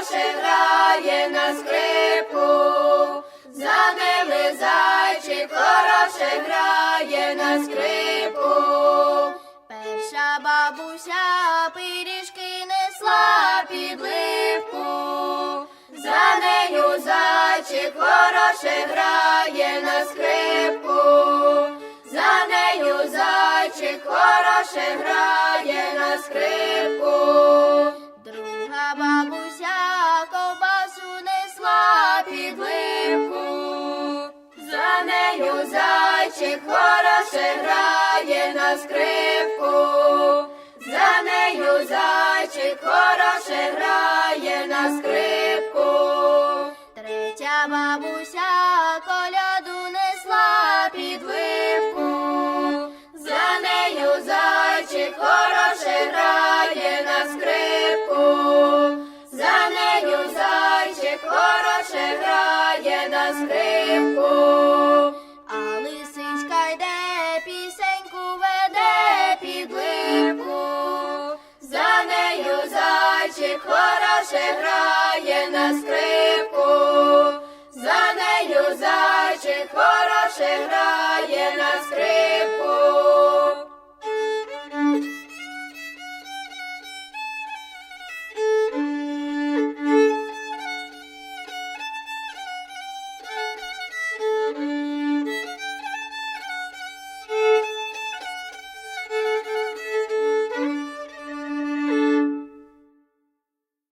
зайчик грає на скрипку. За ними зайчик хороше грає на скрипку. Перша бабуся пиріжки несла під липку. За нею зайчик хороше грає на скрипку. За нею зайчик хороше грає на скрипку. За нею зайчик хороше грає на скрипку. За нею зайчик хороше грає на скрипку. Третя бабуся коляду несла під липку. За нею зайчик хороше грає на скрипку. За нею зайчик хороше грає на скрипку. Хороше грає на скрипку. За нею зайчик хороше грає на скрипку.